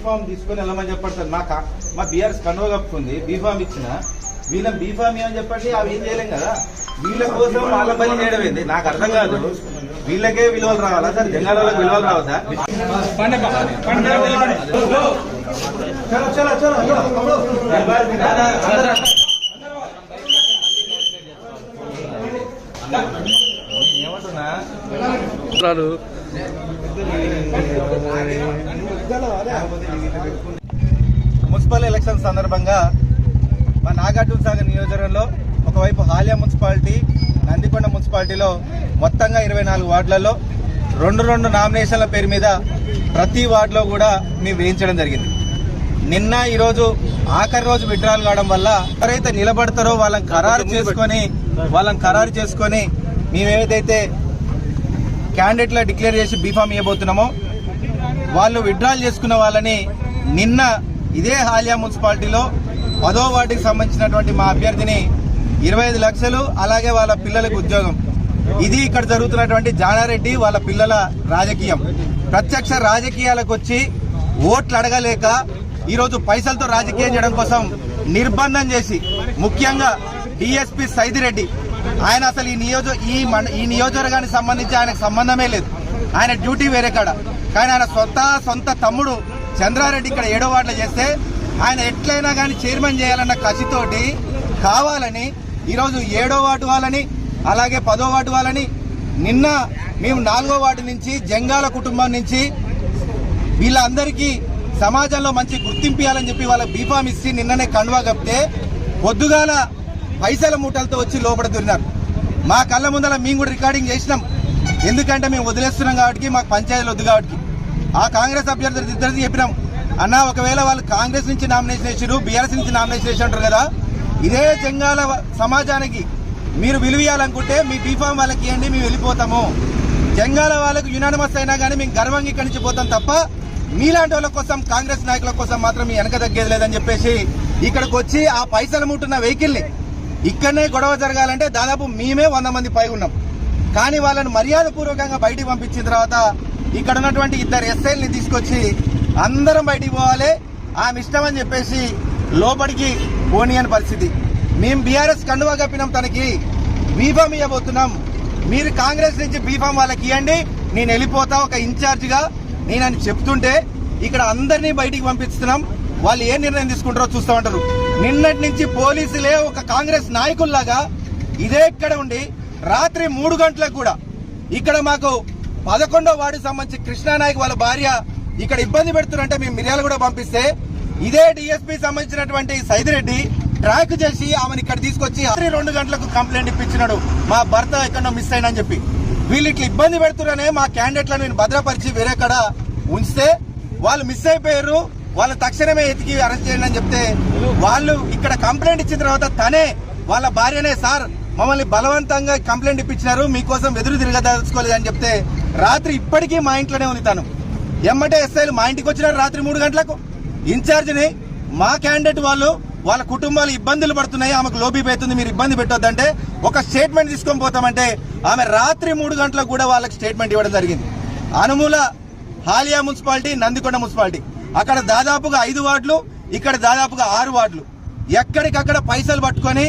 B Pharm తీసుకొని వెళ్ళమని చెప్పండి సార్? మా మా బీఆర్ఎస్ కన్వ కప్పుకుంది. బీఫామ్ ఇచ్చిన. వీళ్ళని బీఫామ్ ఏమని చెప్పండి? అవి ఏం చేయలేం కదా. వీళ్ళ కోసం వాళ్ళ పని చేయడం ఏంది? నాకు అర్థం కాదు. వీళ్ళకే విలువలు రావాలా సార్? జంగాలలో విలువలు రావద్దా చలో చలో చలో ఏమంటున్నా మున్సిపల్ ఎలక్షన్ సందర్భంగా మా నాగార్జున సాగర్ నియోజకవర్గంలో ఒకవైపు హాలియా మున్సిపాలిటీ నందికొండ మున్సిపాలిటీలో మొత్తంగా ఇరవై నాలుగు వార్డులలో రెండు రెండు నామినేషన్ల పేరు మీద ప్రతి వార్డులో కూడా మేము వేయించడం జరిగింది. నిన్న ఈరోజు ఆఖరి రోజు విడ్రాలు కావడం వల్ల ఎవరైతే నిలబడతారో వాళ్ళని ఖరారు చేసుకొని వాళ్ళని ఖరారు చేసుకొని మేము ఏదైతే క్యాండిడేట్లా డిక్లేర్ చేసి బీఫామ్ ఇవ్వబోతున్నామో వాళ్ళు విత్డ్రాల్ చేసుకున్న వాళ్ళని నిన్న ఇదే హాలియా మున్సిపాలిటీలో పదో వార్డుకి సంబంధించినటువంటి మా అభ్యర్థిని ఇరవై ఐదు లక్షలు అలాగే వాళ్ళ పిల్లలకు ఉద్యోగం. ఇది ఇక్కడ జరుగుతున్నటువంటి జానారెడ్డి వాళ్ళ పిల్లల రాజకీయం. ప్రత్యక్ష రాజకీయాలకు వచ్చి ఓట్లు అడగలేక ఈరోజు పైసలతో రాజకీయం చేయడం కోసం నిర్బంధం చేసి ముఖ్యంగా డిఎస్పి సైదిరెడ్డి ఆయన అసలు ఈ నియోజక ఈ మండ- ఈ నియోజకవర్గానికి సంబంధించి ఆయనకు సంబంధమే లేదు. ఆయన డ్యూటీ వేరే కాడ. కానీ ఆయన సొంత సొంత తమ్ముడు చంద్రారెడ్డి ఇక్కడ ఏడో వార్డులో చేస్తే ఆయన ఎట్లయినా కానీ చైర్మన్ చేయాలన్న కసితోటి కావాలని ఈరోజు ఏడో వార్డు వాళ్ళని అలాగే పదో వార్డు వాళ్ళని నిన్న మేము నాలుగో వార్డు నుంచి జంగాల కుటుంబం నుంచి వీళ్ళందరికీ సమాజంలో మంచి గుర్తింపు ఇవ్వాలని చెప్పి వాళ్ళ బీఫామ్ ఇచ్చి నిన్ననే కండువా కప్తే పొద్దుగాల పైసల మూటలతో వచ్చి లోపల దొరినారు మా కళ్ళ ముందర మేము కూడా రికార్డింగ్ చేసినాం. ఎందుకంటే మేము వదిలేస్తున్నాం కాబట్టి మాకు పంచాయతీలు వద్దు కాబట్టి. ఆ కాంగ్రెస్ అభ్యర్థులు ఇద్దరిది చెప్పినాం. అన్న ఒకవేళ వాళ్ళు కాంగ్రెస్ నుంచి నామినేషన్ వేసారు బీఆర్ఎస్ నుంచి నామినేషన్ వేసి అంటారు కదా ఇదే జంగాల సమాజానికి మీరు విలువ మీ బీఫామ్ వాళ్ళకి ఇవ్వండి మేము వెళ్ళిపోతాము. జంగాల వాళ్ళకు యునానిమస్ అయినా కానీ మేము గర్వంగా ఇక్కడి నుంచి పోతాం తప్ప మీలాంటి వాళ్ళ కోసం కాంగ్రెస్ నాయకుల కోసం మాత్రం మీ వెనక తగ్గేది లేదని చెప్పేసి ఇక్కడికి వచ్చి ఆ పైసలు ముట్టున్న వెహికల్ని ఇక్కడనే గొడవ జరగాలంటే దాదాపు మేమే వంద మంది పై ఉన్నాం. కానీ వాళ్ళని మర్యాద పూర్వకంగా బయటికి పంపించిన తర్వాత ఇక్కడ ఉన్నటువంటి ఇద్దరు ఎస్ఐల్ని తీసుకొచ్చి అందరం బయటికి పోవాలి ఆమె ఇష్టమని చెప్పేసి లోపలికి పోనీయని పరిస్థితి. మేము బీఆర్ఎస్ కండువా కప్పినాం తనకి బీఫామ్ ఇవ్వబోతున్నాం మీరు కాంగ్రెస్ నుంచి బీఫామ్ వాళ్ళకి ఇవ్వండి నేను వెళ్ళిపోతా ఒక ఇన్ఛార్జ్గా నేను అని చెప్తుంటే ఇక్కడ అందరినీ బయటికి పంపిస్తున్నాం. వాళ్ళు ఏ నిర్ణయం తీసుకుంటారో చూస్తూ ఉంటారు నిన్నటి నుంచి పోలీసులే ఒక కాంగ్రెస్ నాయకుల్లాగా ఇదే ఇక్కడ ఉండి రాత్రి మూడు గంటలకు కూడా ఇక్కడ మాకు పదకొండో వార్డు సంబంధించి కృష్ణానాయక్ వాళ్ళ భార్య ఇక్కడ ఇబ్బంది పెడుతున్నారంటే మేము మిర్యాలు కూడా పంపిస్తే ఇదే డిఎస్పీ సంబంధించినటువంటి సైదిరెడ్డి ట్రాక్ చేసి ఆమెను ఇక్కడ తీసుకొచ్చి రాత్రి రెండు గంటలకు కంప్లైంట్ ఇప్పించినాడు. మా భర్త ఎక్కడో మిస్ అయినా అని చెప్పి. వీళ్ళు ఇట్లా ఇబ్బంది పెడుతున్నారనే మా క్యాండిడేట్లను నేను భద్రపరిచి వేరే ఉంచితే వాళ్ళు మిస్ అయిపోయారు. వాళ్ళు తక్షణమే ఎతికి అరెస్ట్ చేయండి అని చెప్తే వాళ్ళు ఇక్కడ కంప్లైంట్ ఇచ్చిన తర్వాత తనే వాళ్ళ భార్యనే సార్ మమ్మల్ని బలవంతంగా కంప్లైంట్ ఇప్పించినారు మీకోసం ఎదురు తిరగదలుచుకోలేదు అని చెప్తే రాత్రి ఇప్పటికీ మా ఇంట్లోనే ఉంది తను. ఎమ్మటే ఎస్ఐలు మా ఇంటికి వచ్చినారు రాత్రి మూడు గంటలకు. ఇన్ఛార్జిని మా క్యాండిడేట్ వాళ్ళు వాళ్ళ కుటుంబాలు ఇబ్బందులు పడుతున్నాయి ఆమెకు లోబీ అవుతుంది మీరు ఇబ్బంది పెట్టొద్దంటే ఒక స్టేట్మెంట్ తీసుకొని పోతామంటే ఆమె రాత్రి మూడు గంటలకు కూడా వాళ్ళకి స్టేట్మెంట్ ఇవ్వడం జరిగింది. Anumula Haliya municipality Nandikonda municipality. అక్కడ దాదాపుగా ఐదు వార్డులు ఇక్కడ దాదాపుగా ఆరు వార్డులు. ఎక్కడికక్కడ పైసలు పట్టుకొని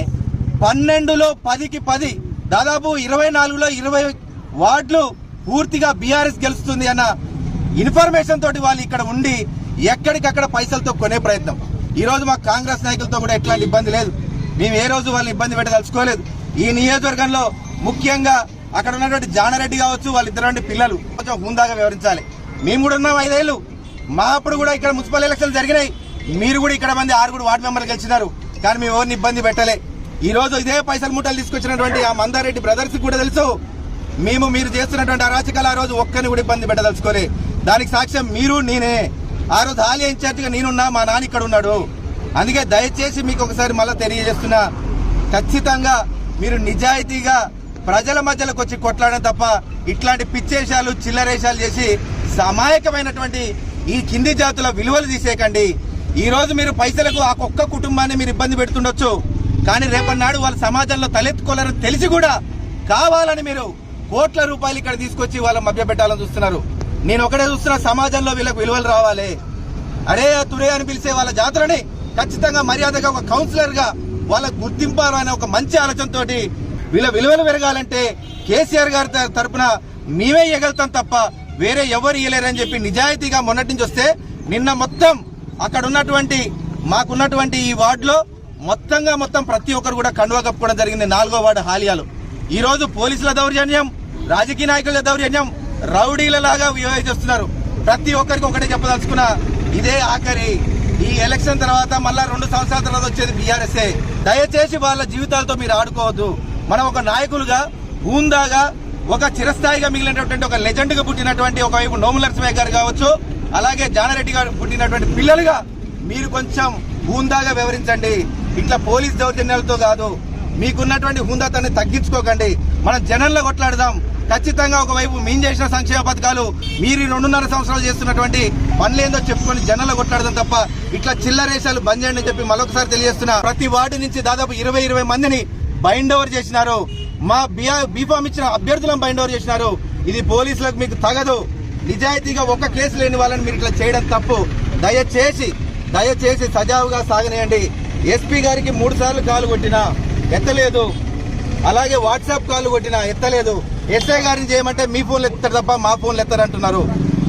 పన్నెండులో పదికి పది దాదాపు ఇరవై నాలుగులో ఇరవై వార్డులు పూర్తిగా బీఆర్ఎస్ గెలుస్తుంది అన్న ఇన్ఫర్మేషన్ తోటి వాళ్ళు ఇక్కడ ఉండి ఎక్కడికక్కడ పైసలతో కొనే ప్రయత్నం. ఈరోజు మా కాంగ్రెస్ నాయకులతో కూడా ఎట్లాంటి ఇబ్బంది లేదు. మేము ఏ రోజు వాళ్ళని ఇబ్బంది పెట్టదలుచుకోలేదు. ఈ నియోజకవర్గంలో ముఖ్యంగా అక్కడ ఉన్నటువంటి జానారెడ్డి కావచ్చు వాళ్ళిద్దరు పిల్లలు. కొంచెం హుందాగా వివరించాలి మేము కూడా ఉన్నాం ఐదేళ్ళు. మా అప్పుడు కూడా ఇక్కడ మున్సిపల్ ఎలక్షన్లు జరిగినాయి. మీరు కూడా ఇక్కడ మంది ఆరుగురు వార్డు మెంబర్లు గెలిచినారు. కానీ మేము ఎవరిని ఇబ్బంది పెట్టలే. ఈ రోజు ఇదే పైసలు మూటలు తీసుకొచ్చినటువంటి ఆ మందారెడ్డి బ్రదర్స్ కూడా తెలుసు. మేము మీరు చేస్తున్నటువంటి అరాచకాలు ఆ రోజు ఒక్కరిని కూడా ఇబ్బంది పెట్టదలుచుకోలే. దానికి సాక్ష్యం మీరు నేనే. ఆ రోజు ఆలయ ఇన్ఛార్జిగా నేనున్నా మా నాన్న ఇక్కడ ఉన్నాడు. అందుకే దయచేసి మీకు ఒకసారి మళ్ళీ తెలియజేస్తున్నా. ఖచ్చితంగా మీరు నిజాయితీగా ప్రజల మధ్యలోకి వచ్చి కొట్లాడడం తప్ప ఇట్లాంటి పిచ్చేషాలు చిల్లరేషాలు చేసి సమాయకమైనటువంటి ఈ కింది జాతుల విలువలు తీసేయకండి. ఈ రోజు మీరు పైసలకు ఆ కుక్క కుటుంబాన్ని మీరు ఇబ్బంది పెడుతుండొచ్చు. కానీ రేపటి నాడు వాళ్ళ సమాజంలో తలెత్తుకోలేరని తెలిసి కూడా కావాలని మీరు కోట్ల రూపాయలు ఇక్కడ తీసుకొచ్చి వాళ్ళ మభ్య పెట్టాలని చూస్తున్నారు. నేను ఒకటే చూస్తున్నా సమాజంలో వీళ్ళకు విలువలు రావాలి. అరే తురే అని పిలిచే వాళ్ళ జాతులని ఖచ్చితంగా మర్యాదగా ఒక కౌన్సిలర్గా వాళ్ళ గుర్తింపు అనే ఒక మంచి ఆలోచనతోటి వీళ్ళ విలువలు పెరగాలంటే కేసీఆర్ గారి త- తరపున మేమే ఇవ్వగలుగుతాం తప్ప వేరే ఎవరు ఇయ్యలేరని చెప్పి నిజాయితీగా మొన్నటి నుంచి వస్తే నిన్న మొత్తం అక్కడ ఉన్నటువంటి మాకున్నటువంటి ఈ వార్డులో మొత్తంగా మొత్తం ప్రతి ఒక్కరు కూడా కండువా కప్పుకోవడం జరిగింది. నాలుగో వార్డు హాలియాలు. ఈరోజు పోలీసుల దౌర్జన్యం రాజకీయ నాయకుల దౌర్జన్యం రౌడీలలాగా వ్యవహరిస్తున్నారు. ప్రతి ఒక్కరికి ఒకటే చెప్పదలుచుకున్న ఇదే ఆఖరి. ఈ ఎలక్షన్ తర్వాత మళ్ళా రెండు సంవత్సరాల తర్వాత వచ్చేది బీఆర్ఎస్ఏ. దయచేసి వాళ్ళ జీవితాలతో మీరు ఆడుకోవద్దు. మనం ఒక నాయకులుగా హూందాగా ఒక చిరస్థాయిగా మిగిలినటువంటి ఒక లెజెండ్గా పుట్టినటువంటి ఒకవైపు నోముల గారు కావచ్చు అలాగే జానారెడ్డి గారు పుట్టినటువంటి పిల్లలుగా మీరు కొంచెం హూందాగా వివరించండి. ఇట్లా పోలీస్ దౌర్జన్యాలతో కాదు మీకున్నటువంటి హుందాతాన్ని తగ్గించుకోకండి. మనం జనంలో కొట్లాడదాం. ఖచ్చితంగా ఒకవైపు మేము చేసిన సంక్షేమ పథకాలు మీరు రెండున్నర సంవత్సరాలు చేస్తున్నటువంటి పనులేందో చెప్పుకొని జనంలో కొట్లాడదాం తప్ప ఇట్లా చిల్లరేషాలు బంద్ చేయండి అని చెప్పి మరొకసారి తెలియజేస్తున్నా. ప్రతి వార్డు నుంచి దాదాపు ఇరవై ఇరవై మందిని బైండ్ ఓవర్ చేసినారు. మా బీఫామ్ ఇచ్చిన అభ్యర్థులను బైండ్ ఓవర్ చేసినారు. ఇది పోలీసులకు మీకు తగదు. నిజాయితీగా ఒక్క కేసు లేని వాళ్ళని మీరు ఇట్లా చేయడం తప్పు. దయచేసి దయచేసి సజావుగా సాగనేయండి. ఎస్పీ గారికి మూడు సార్లు కాలు కొట్టినా ఎత్తలేదు. అలాగే వాట్సాప్ కాల్ కొట్టినా ఎత్తలేదు. ఎస్ఐ గారిని చేయమంటే మీ ఫోన్లు ఎత్తారు తప్ప మా ఫోన్లు ఎత్తారంటున్నారు.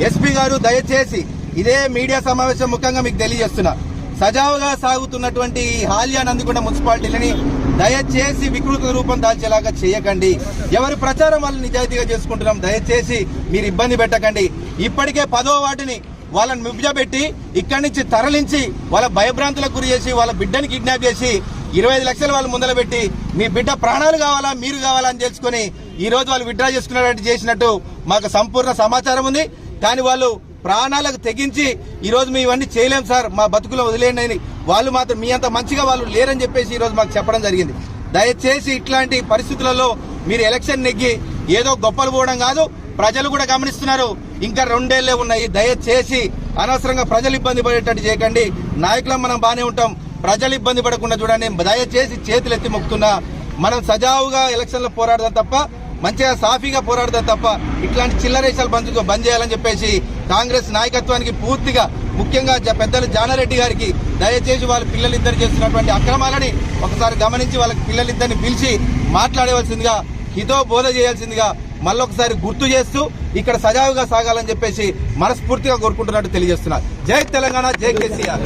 ఎస్పీ గారు దయచేసి ఇదే మీడియా సమావేశం ముఖ్యంగా మీకు తెలియజేస్తున్నారు సజావుగా సాగుతున్నటువంటి హాలియా హాల్యా నందికొండ మున్సిపాలిటీలని దయచేసి వికృత రూపం దాల్చేలాగా చేయకండి. ఎవరి ప్రచారం వాళ్ళు నిజాయితీగా చేసుకుంటున్నాం దయచేసి మీరు ఇబ్బంది పెట్టకండి. ఇప్పటికే పదో వాటిని వాళ్ళని మిబ్జబెట్టి ఇక్కడి నుంచి తరలించి వాళ్ళ భయభ్రాంతులకు గురి చేసి వాళ్ళ బిడ్డని కిడ్నాప్ చేసి ఇరవై ఐదు లక్షలు వాళ్ళు ముందర పెట్టి మీ బిడ్డ ప్రాణాలు కావాలా మీరు కావాలా అని తెలుసుకుని ఈ రోజు వాళ్ళు విత్డ్రా చేసుకున్నట్టు చేసినట్టు మాకు సంపూర్ణ సమాచారం ఉంది. కానీ వాళ్ళు ప్రాణాలకు తెగించి ఈరోజు మేము ఇవన్నీ చేయలేం సార్ మా బతుకులో వదిలేయండి అని. వాళ్ళు మాత్రం మీ అంత మంచిగా వాళ్ళు లేరని చెప్పేసి ఈరోజు మాకు చెప్పడం జరిగింది. దయచేసి ఇట్లాంటి పరిస్థితులలో మీరు ఎలక్షన్ నెగ్గి ఏదో గొప్పలు పోవడం కాదు ప్రజలు కూడా గమనిస్తున్నారు. ఇంకా రెండేళ్ళే ఉన్నాయి. దయచేసి అనవసరంగా ప్రజలు ఇబ్బంది పడేటట్టు చేయకండి. నాయకులం మనం బాగానే ఉంటాం. ప్రజలు ఇబ్బంది పడకుండా చూడండి. దయచేసి చేతులు ఎత్తి మొక్కుతున్నా. మనం సజావుగా ఎలక్షన్లో పోరాడదాం తప్ప మంచిగా సాఫీగా పోరాడతారు తప్ప ఇట్లాంటి చిల్లరేషాలు బంద్ బంద్ చేయాలని చెప్పేసి కాంగ్రెస్ నాయకత్వానికి పూర్తిగా ముఖ్యంగా పెద్దలు జానారెడ్డి గారికి దయచేసి వాళ్ళ పిల్లలిద్దరు చేస్తున్నటువంటి అక్రమాలని ఒకసారి గమనించి వాళ్ళ పిల్లలిద్దరిని పిలిచి మాట్లాడవలసిందిగా హితో బోధ చేయాల్సిందిగా మళ్ళొకసారి గుర్తు చేస్తూ ఇక్కడ సజావుగా సాగాలని చెప్పేసి మనస్ఫూర్తిగా కోరుకుంటున్నట్టు తెలియజేస్తున్నారు. జై తెలంగాణ జై కేసీఆర్.